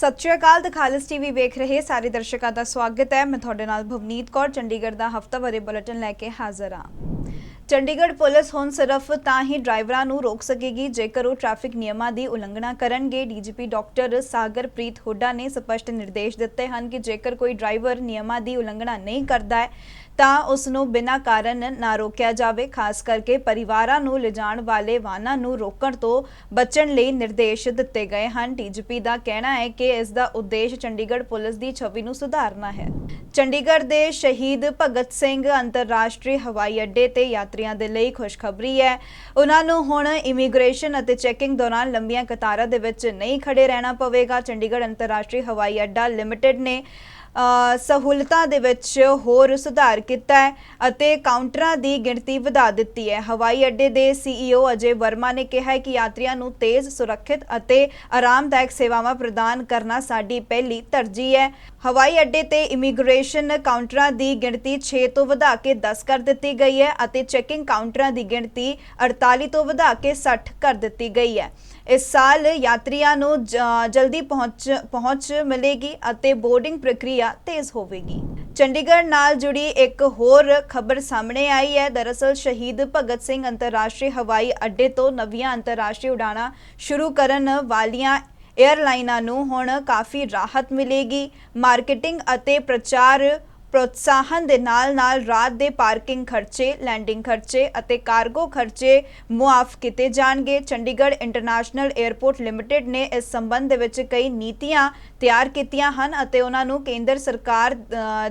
ਸਤਿ ਸ਼੍ਰੀ ਅਕਾਲ ਤੇ ਖਾਲਿਸ ਟੀਵੀ ਵੇਖ ਰਹੇ ਸਾਰੇ ਦਰਸ਼ਕਾਂ ਦਾ ਸਵਾਗਤ ਹੈ। ਮੈਂ ਤੁਹਾਡੇ ਨਾਲ ਭਵਨੀਤ ਕੌਰ, ਚੰਡੀਗੜ੍ਹ ਦਾ ਹਫਤਾਵਾਰੀ ਬੁਲੇਟਿਨ ਲੈ ਕੇ ਹਾਜ਼ਰ ਹਾਂ। ਚੰਡੀਗੜ੍ਹ ਪੁਲਿਸ ਹੁਣ ਸਿਰਫ ਤਾਂ ਹੀ ਡਰਾਈਵਰਾਂ ਨੂੰ ਰੋਕ ਸਕੇਗੀ, ਜੇਕਰ ਉਹ ਟ੍ਰੈਫਿਕ ਨਿਯਮਾਂ ਦੀ ਉਲੰਘਣਾ ਕਰਨਗੇ। ਡੀਜੀਪੀ ਡਾਕਟਰ ਸਾਗਰਪ੍ਰੀਤ ਹੁੱਡਾ ਨੇ ਸਪਸ਼ਟ ਨਿਰਦੇਸ਼ ਦਿੱਤੇ ਹਨ ਕਿ ਜੇਕਰ ਕੋਈ ਡਰਾਈਵਰ ਨਿਯਮਾਂ ਦੀ ਉਲੰਘਣਾ ਨਹੀਂ ਕਰਦਾ ਹੈ ਤਾਂ ਉਸ ਨੂੰ ਬਿਨਾਂ ਕਾਰਨ ਨਾ ਰੋਕਿਆ ਜਾਵੇ, ਖਾਸ ਕਰਕੇ ਪਰਿਵਾਰਾਂ ਨੂੰ ਲਿਜਾਣ ਵਾਲੇ ਵਾਹਨਾਂ ਨੂੰ ਰੋਕਣ ਤੋਂ ਬਚਣ ਲਈ ਨਿਰਦੇਸ਼ ਦਿੱਤੇ ਗਏ ਹਨ। ਡੀਜੀਪੀ ਦਾ ਕਹਿਣਾ ਹੈ ਕਿ ਇਸ ਦਾ ਉਦੇਸ਼ ਚੰਡੀਗੜ੍ਹ ਪੁਲਿਸ ਦੀ ਛਵੀ ਨੂੰ ਸੁਧਾਰਨਾ ਹੈ। ਚੰਡੀਗੜ੍ਹ ਦੇ ਸ਼ਹੀਦ ਭਗਤ ਸਿੰਘ ਅੰਤਰਰਾਸ਼ਟਰੀ ਹਵਾਈ ਅੱਡੇ ਤੇ ਯਾਤਰੀਆਂ ਦੇ ਲਈ ਖੁਸ਼ਖਬਰੀ ਹੈ। ਉਹਨਾਂ ਨੂੰ ਹੁਣ ਇਮੀਗ੍ਰੇਸ਼ਨ ਅਤੇ ਚੈਕਿੰਗ ਦੌਰਾਨ ਲੰਬੀਆਂ ਕਤਾਰਾਂ ਦੇ ਵਿੱਚ ਨਹੀਂ ਖੜੇ ਰਹਿਣਾ ਪਵੇਗਾ। ਚੰਡੀਗੜ੍ਹ ਅੰਤਰਰਾਸ਼ਟਰੀ ਹਵਾਈ ਅੱਡਾ ਲਿਮਟਿਡ ਨੇ ਸਹੂਲਤਾਂ ਦੇ ਵਿੱਚ ਹੋਰ ਸੁਧਾਰ ਕੀਤਾ ਹੈ ਅਤੇ ਕਾਊਂਟਰਾਂ ਦੀ ਗਿਣਤੀ ਵਧਾ ਦਿੱਤੀ ਹੈ। ਹਵਾਈ ਅੱਡੇ ਦੇ ਸੀਈਓ ਅਜੇ ਵਰਮਾ ਨੇ ਕਿਹਾ ਹੈ ਕਿ ਯਾਤਰੀਆਂ ਨੂੰ ਤੇਜ਼, ਸੁਰੱਖਿਅਤ ਅਤੇ ਆਰਾਮਦਾਇਕ ਸੇਵਾਵਾਂ ਪ੍ਰਦਾਨ ਕਰਨਾ ਸਾਡੀ ਪਹਿਲੀ ਤਰਜੀਹ ਹੈ। ਹਵਾਈ ਅੱਡੇ ਤੇ ਇਮੀਗ੍ਰੇਸ਼ਨ ਕਾਊਂਟਰਾਂ ਦੀ ਗਿਣਤੀ 6 ਤੋਂ ਵਧਾ ਕੇ 10 ਕਰ ਦਿੱਤੀ ਗਈ ਹੈ ਅਤੇ ਚੈਕਿੰਗ ਕਾਊਂਟਰਾਂ ਦੀ ਗਿਣਤੀ 48 ਤੋਂ ਵਧਾ ਕੇ 60 ਕਰ ਦਿੱਤੀ ਗਈ ਹੈ। ਇਸ ਸਾਲ ਯਾਤਰੀਆਂ ਨੂੰ ਜਲਦੀ ਪਹੁੰਚ ਪਹੁੰਚ ਮਿਲੇਗੀ ਅਤੇ ਬੋਰਡਿੰਗ ਪ੍ਰਕਿਰਿਆ ਤੇਜ਼ ਹੋਵੇਗੀ। ਚੰਡੀਗੜ੍ਹ ਨਾਲ ਜੁੜੀ ਇੱਕ ਹੋਰ ਖਬਰ ਸਾਹਮਣੇ ਆਈ ਹੈ। ਦਰਅਸਲ ਸ਼ਹੀਦ ਭਗਤ ਸਿੰਘ ਅੰਤਰਰਾਸ਼ਟਰੀ ਹਵਾਈ ਅੱਡੇ ਤੋਂ ਨਵੀਆਂ ਅੰਤਰਰਾਸ਼ਟਰੀ ਉਡਾਣਾਂ ਸ਼ੁਰੂ ਕਰਨ ਵਾਲੀਆਂ ਏਅਰਲਾਈਨਾਂ ਨੂੰ ਹੁਣ ਕਾਫੀ ਰਾਹਤ ਮਿਲੇਗੀ। ਮਾਰਕੀਟਿੰਗ ਅਤੇ ਪ੍ਰਚਾਰ ਪ੍ਰੋਤਸਾਹਨ ਦੇ ਨਾਲ-ਨਾਲ ਰਾਤ ਦੇ ਪਾਰਕਿੰਗ ਖਰਚੇ, ਲੈਂਡਿੰਗ ਖਰਚੇ ਅਤੇ ਕਾਰਗੋ ਖਰਚੇ ਮੁਆਫ ਕੀਤੇ ਜਾਣਗੇ। ਚੰਡੀਗੜ੍ਹ ਇੰਟਰਨੈਸ਼ਨਲ 에ਅਰਪੋਰਟ ਲਿਮਟਿਡ ਨੇ ਇਸ ਸੰਬੰਧ ਦੇ ਵਿੱਚ ਕਈ ਨੀਤੀਆਂ ਤਿਆਰ ਕੀਤੀਆਂ ਹਨ ਅਤੇ ਉਹਨਾਂ ਨੂੰ ਕੇਂਦਰ ਸਰਕਾਰ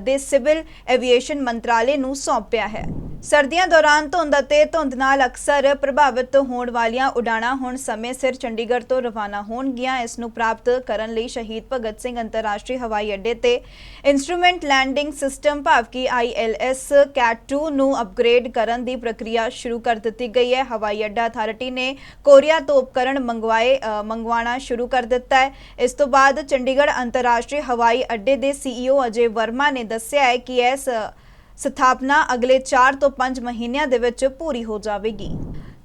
ਦੇ ਸਿਵਲ ਐਵੀਏਸ਼ਨ ਮੰਤਰਾਲੇ ਨੂੰ ਸੌਂਪਿਆ ਹੈ। ਸਰਦੀਆਂ ਦੌਰਾਨ ਧੁੰਦ ਅਤੇ ਧੁੰਦ ਨਾਲ ਅਕਸਰ ਪ੍ਰਭਾਵਿਤ ਹੋਣ ਵਾਲੀਆਂ ਉਡਾਣਾਂ ਹੁਣ ਸਮੇਂ ਸਿਰ ਚੰਡੀਗੜ੍ਹ ਤੋਂ ਰਵਾਨਾ ਹੋਣਗੀਆਂ। ਇਸ ਨੂੰ ਪ੍ਰਾਪਤ ਕਰਨ ਲਈ ਸ਼ਹੀਦ ਭਗਤ ਸਿੰਘ ਅੰਤਰਰਾਸ਼ਟਰੀ ਹਵਾਈ ਅੱਡੇ ਤੇ ਇਨਸਟਰੂਮੈਂਟ ਲੈਂਡਿੰਗ ਸਿਸਟਮ ਭਾਵ ਕਿ ILS ਕੈਟ 2 ਨੂੰ ਅਪਗ੍ਰੇਡ ਕਰਨ ਦੀ ਪ੍ਰਕਿਰਿਆ ਸ਼ੁਰੂ ਕਰ ਦਿੱਤੀ ਗਈ ਹੈ। ਹਵਾਈ ਅੱਡਾ ਅਥਾਰਟੀ ਨੇ ਕੋਰੀਆ ਤੋਂ ਉਪਕਰਣ ਮੰਗਵਾਏ ਅ, ਮੰਗਵਾਉਣਾ ਸ਼ੁਰੂ ਕਰ ਦਿੱਤਾ ਹੈ। ਇਸ ਤੋਂ ਬਾਅਦ ਚੰਡੀਗੜ੍ਹ ਅੰਤਰਰਾਸ਼ਟਰੀ ਹਵਾਈ ਅੱਡੇ ਦੇ CEO ਅਜੇ ਵਰਮਾ ਨੇ ਦੱਸਿਆ ਹੈ ਕਿ ਇਸ ਸਥਾਪਨਾ ਅਗਲੇ 4 ਤੋਂ 5 ਮਹੀਨਿਆਂ ਦੇ ਵਿੱਚ ਪੂਰੀ ਹੋ ਜਾਵੇਗੀ।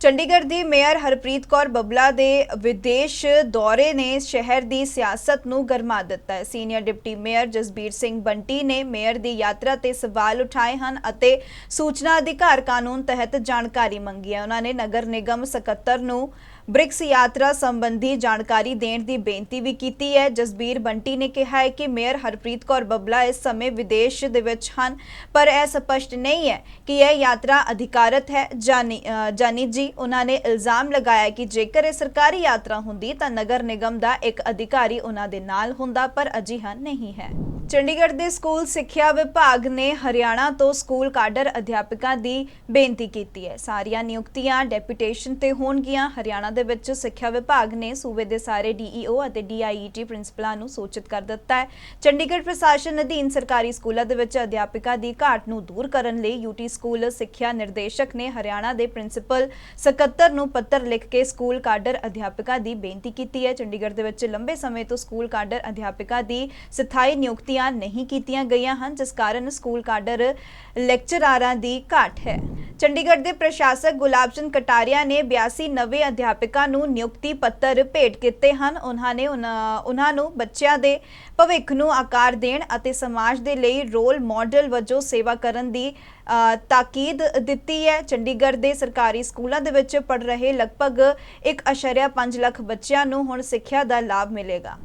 ਚੰਡੀਗੜ੍ਹ ਦੀ ਮੇਅਰ ਹਰਪ੍ਰੀਤ ਕੌਰ ਬੱਬਲਾ ਦੇ ਵਿਦੇਸ਼ ਦੌਰੇ ਨੇ ਸ਼ਹਿਰ ਦੀ ਸਿਆਸਤ ਨੂੰ ਗਰਮਾ ਦਿੱਤਾ ਹੈ। Senior deputy mayor Jasbir Singh Bunty ਨੇ ਮੇਅਰ ਦੀ ਯਾਤਰਾ ਤੇ ਸਵਾਲ ਉਠਾਏ ਹਨ ਅਤੇ ਸੂਚਨਾ ਅਧਿਕਾਰ ਕਾਨੂੰਨ ਤਹਿਤ ਜਾਣਕਾਰੀ ਮੰਗੀ ਹੈ। ਉਹਨਾਂ ਨੇ ਨਗਰ ਨਿਗਮ ਸਕੱਤਰ ਨੂੰ ਬ੍ਰਿਕਸ ਯਾਤਰਾ ਸੰਬੰਧੀ ਜਾਣਕਾਰੀ ਦੇਣ ਦੀ ਬੇਨਤੀ ਵੀ ਕੀਤੀ ਹੈ। ਜਸਬੀਰ ਬੰਟੀ ਨੇ ਕਿਹਾ ਹੈ ਕਿ ਮੇਅਰ ਹਰਪ੍ਰੀਤ ਕੌਰ ਬੱਬਲਾ ਇਸ ਸਮੇਂ ਵਿਦੇਸ਼ ਦੇ ਵਿੱਚ ਹਨ ਪਰ ਇਹ ਸਪਸ਼ਟ ਨਹੀਂ ਹੈ ਕਿ ਇਹ ਯਾਤਰਾ ਅਧਿਕਾਰਤ ਹੈ ਜਾਨੀ ਨਹੀਂ ਅ, ਉਹਨਾਂ ਨੇ ਇਲਜ਼ਾਮ ਲਗਾਇਆ ਕਿ ਜੇਕਰ ਇਹ ਸਰਕਾਰੀ ਯਾਤਰਾ ਹੁੰਦੀ ਤਾਂ ਨਗਰ ਨਿਗਮ ਦਾ ਇੱਕ ਅਧਿਕਾਰੀ ਉਹਨਾਂ ਦੇ ਨਾਲ ਹੁੰਦਾ ਪਰ ਅਜਿਹਾ ਨਹੀਂ ਹੈ। ਚੰਡੀਗੜ੍ਹ ਦੇ ਸਕੂਲ ਸਿੱਖਿਆ ਵਿਭਾਗ ਨੇ ਹਰਿਆਣਾ ਤੋਂ ਸਕੂਲ ਕਾਡਰ ਅਧਿਆਪਕਾਂ ਦੀ ਬੇਨਤੀ ਕੀਤੀ ਹੈ। ਸਾਰੀਆਂ ਨਿਯੁਕਤੀਆਂ, ਡੈਪੂਟੇਸ਼ਨ ਤੇ ਹੋਣਗੀਆਂ। ਹਰਿਆਣਾ ਦੇ ਵਿੱਚ ਸਿੱਖਿਆ ਵਿਭਾਗ ਨੇ ਸੂਬੇ ਦੇ ਸਾਰੇ ਡੀਈਓ ਅਤੇ ਡੀਆਈਈਟੀ ਪ੍ਰਿੰਸੀਪਲਾਂ ਨੂੰ ਸੂਚਿਤ ਕਰ ਦਿੱਤਾ ਹੈ। ਚੰਡੀਗੜ੍ਹ ਪ੍ਰਸ਼ਾਸਨ ਅਧੀਨ ਸਰਕਾਰੀ ਸਕੂਲਾਂ ਦੇ ਵਿੱਚ ਅਧਿਆਪਕਾਂ ਦੀ ਘਾਟ ਨੂੰ ਦੂਰ ਕਰਨ ਲਈ ਯੂਟੀ ਸਕੂਲ ਸਿੱਖਿਆ ਨਿਰਦੇਸ਼ਕ ਨੇ ਹਰਿਆਣਾ ਦੇ ਪ੍ਰਿੰਸੀਪਲ ਸਕੱਤਰ ਨੂੰ ਪੱਤਰ ਲਿਖ ਕੇ ਸਕੂਲ ਕਾਡਰ ਅਧਿਆਪਕਾਂ ਦੀ ਬੇਨਤੀ ਕੀਤੀ ਹੈ। ਚੰਡੀਗੜ੍ਹ ਦੇ ਵਿੱਚ ਲੰਬੇ ਸਮੇਂ ਤੋਂ ਸਕੂਲ ਕਾਡਰ ਅਧਿਆਪਕਾਂ ਦੀ ਸਥਾਈ ਨਿਯੁਕਤੀਆਂ ਨਹੀਂ ਕੀਤੀਆਂ ਗਈਆਂ ਹਨ ਜਿਸ ਕਾਰਨ ਸਕੂਲ ਕਾਡਰ ਲੈਕਚਰਾਰਾਂ ਦੀ ਘਾਟ ਹੈ। ਚੰਡੀਗੜ੍ਹ ਦੇ ਪ੍ਰਸ਼ਾਸਕ ਗੁਲਾਬ ਕਟਾਰੀਆ ਨੇ 82 ਨਵੇਂ ਅਧਿਆਪਕਾਂ ਨੂੰ ਨਿਯੁਕਤੀ ਪੱਤਰ ਭੇਟ ਕੀਤੇ ਹਨ। ਉਹਨਾਂ ਨੇ ਉਨ੍ਹਾਂ ਨੂੰ ਬੱਚਿਆਂ ਦੇ ਭਵਿੱਖ ਨੂੰ ਆਕਾਰ ਦੇਣ ਅਤੇ ਸਮਾਜ ਦੇ ਲਈ ਰੋਲ ਮਾਡਲ ਵਜੋਂ ਸੇਵਾ ਕਰਨ ਦੀ ਅ, ਤਾਕੀਦ ਦਿੱਤੀ ਹੈ। ਚੰਡੀਗੜ੍ਹ ਦੇ ਸਰਕਾਰੀ ਸਕੂਲਾਂ ਦੇ ਵਿੱਚ ਪੜ ਰਹੇ ਲਗਭਗ 1.5 ਲੱਖ ਬੱਚਿਆਂ ਨੂੰ ਹੁਣ ਸਿੱਖਿਆ ਦਾ ਲਾਭ ਮਿਲੇਗਾ।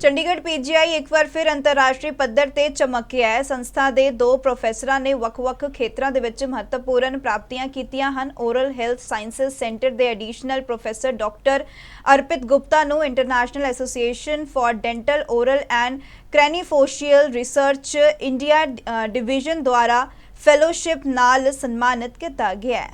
ਚੰਡੀਗੜ੍ਹ ਪੀਜੀਆਈ ਇੱਕ ਵਾਰ ਫਿਰ ਅੰਤਰਰਾਸ਼ਟਰੀ ਪੱਧਰ ਤੇ ਚਮਕਿਆ ਹੈ। ਸੰਸਥਾ ਦੇ ਦੋ ਪ੍ਰੋਫੈਸਰਾਂ ਨੇ ਵੱਖ-ਵੱਖ ਖੇਤਰਾਂ ਦੇ ਵਿੱਚ ਮਹੱਤਵਪੂਰਨ ਪ੍ਰਾਪਤੀਆਂ ਕੀਤੀਆਂ ਹਨ। ਓਰਲ ਹੈਲਥ ਸਾਇੰਸਜ਼ ਸੈਂਟਰ ਦੇ additional professor doctor Arpit Gupta ਨੂੰ international association for dental oral and craniofacial research India division ਦੁਆਰਾ ਫੈਲੋਸ਼ਿਪ ਨਾਲ ਸਨਮਾਨਿਤ ਕੀਤਾ ਗਿਆ ਹੈ।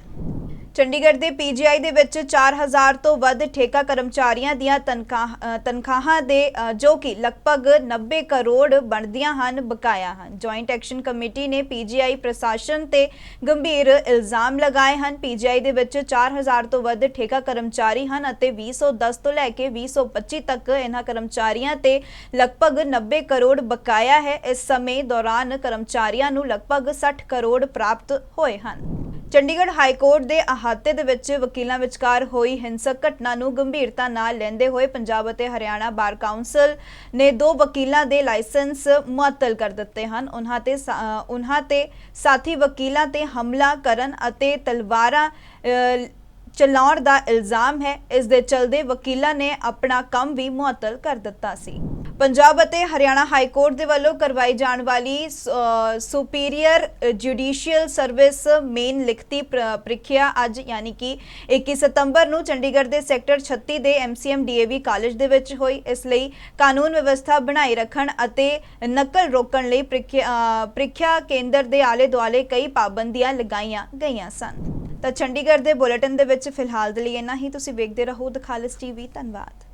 ਚੰਡੀਗੜ੍ਹ ਦੇ ਪੀਜੀਆਈ ਦੇ ਵਿੱਚ 4000 ਤੋਂ ਵੱਧ ਠੇਕਾ ਕਰਮਚਾਰੀਆਂ ਦੀਆਂ ਤਨਖਾਹ ਤਨਖਾਹਾਂ ਦੇ ਜੋ ਕਿ ਲਗਭਗ 90 ਕਰੋੜ ਬਣਦੀਆਂ ਹਨ, ਬਕਾਇਆ ਹਨ। ਜੁਆਇੰਟ ਐਕਸ਼ਨ ਕਮੇਟੀ ਨੇ ਪੀਜੀਆਈ ਪ੍ਰਸ਼ਾਸਨ ਤੇ ਗੰਭੀਰ ਇਲਜ਼ਾਮ ਲਗਾਏ ਹਨ। ਪੀਜੀਆਈ ਦੇ ਵਿੱਚ 4000 ਤੋਂ ਵੱਧ ਠੇਕਾ ਕਰਮਚਾਰੀ ਹਨ ਅਤੇ 2010 ਤੋਂ ਲੈ ਕੇ 2025 ਤੱਕ ਇਹਨਾਂ ਕਰਮਚਾਰੀਆਂ ਤੇ ਲਗਭਗ 90 ਕਰੋੜ ਬਕਾਇਆ ਹੈ। ਇਸ ਸਮੇਂ ਦੌਰਾਨ ਕਰਮਚਾਰੀਆਂ ਨੂੰ ਲਗਭਗ 60 ਕਰੋੜ ਪ੍ਰਾਪਤ ਹੋਏ ਹਨ। ਚੰਡੀਗੜ੍ਹ ਹਾਈ ਕੋਰਟ ਦੇ ਅਹਾਤੇ ਦੇ ਵਿੱਚ ਵਕੀਲਾਂ ਵਿਚਕਾਰ ਹੋਈ ਹਿੰਸਕ ਘਟਨਾ ਨੂੰ ਗੰਭੀਰਤਾ ਨਾਲ ਲੈਂਦੇ ਹੋਏ ਪੰਜਾਬ ਅਤੇ ਹਰਿਆਣਾ ਬਾਰ ਕਾਉਂਸਲ ਨੇ ਦੋ ਵਕੀਲਾਂ ਦੇ ਲਾਇਸੈਂਸ ਮੁਅੱਤਲ ਕਰ ਦਿੱਤੇ ਹਨ। ਉਹਨਾਂ ਤੇ ਉਹਨਾਂ ਤੇ ਸਾਥੀ ਵਕੀਲਾਂ ਤੇ ਹਮਲਾ ਕਰਨ ਅਤੇ ਤਲਵਾਰਾਂ ਚਲਾਉਣ ਦਾ ਇਲਜ਼ਾਮ ਹੈ। ਇਸ ਦੇ ਚਲਦੇ ਵਕੀਲਾਂ ਨੇ ਆਪਣਾ ਕੰਮ ਵੀ ਮੁਅੱਤਲ ਕਰ ਦਿੱਤਾ ਸੀ। ਪੰਜਾਬ ਅਤੇ ਹਰਿਆਣਾ ਹਾਈ ਕੋਰਟ ਦੇ ਵੱਲੋਂ ਕਰਵਾਈ ਜਾਣ ਵਾਲੀ ਸੁਪੀਰੀਅਰ ਜੁਡੀਸ਼ੀਅਲ ਸਰਵਿਸ ਮੇਨ ਲਿਖਤੀ ਪ੍ਰ- ਪ੍ਰੀਖਿਆ ਅੱਜ ਯਾਨੀ ਕਿ 21 ਸਤੰਬਰ ਨੂੰ ਚੰਡੀਗੜ੍ਹ ਦੇ ਸੈਕਟਰ 36 ਦੇ ਐਮਸੀਐਮ ਡੀਏਵੀ ਕਾਲਜ ਦੇ ਵਿੱਚ ਹੋਈ। ਇਸ ਲਈ ਕਾਨੂੰਨ ਵਿਵਸਥਾ ਬਣਾਈ ਰੱਖਣ ਅਤੇ ਨਕਲ ਰੋਕਣ ਲਈ ਪ੍ਰੀਖਿਆ ਪ੍ਰੀਖਿਆ ਕੇਂਦਰ ਦੇ ਆਲੇ ਦੁਆਲੇ ਕਈ ਪਾਬੰਦੀਆਂ ਲਗਾਈਆਂ ਗਈਆਂ ਸਨ। ਤਾਂ ਚੰਡੀਗੜ੍ਹ ਦੇ ਬੁਲੇਟਿਨ ਦੇ ਵਿੱਚ ਫਿਲਹਾਲ ਦੇ ਲਈ ਇੰਨਾ ਹੀ। ਤੁਸੀਂ ਵੇਖਦੇ ਰਹੋ ਦ ਖਾਲਿਸ ਟੀਵੀ। ਧੰਨਵਾਦ।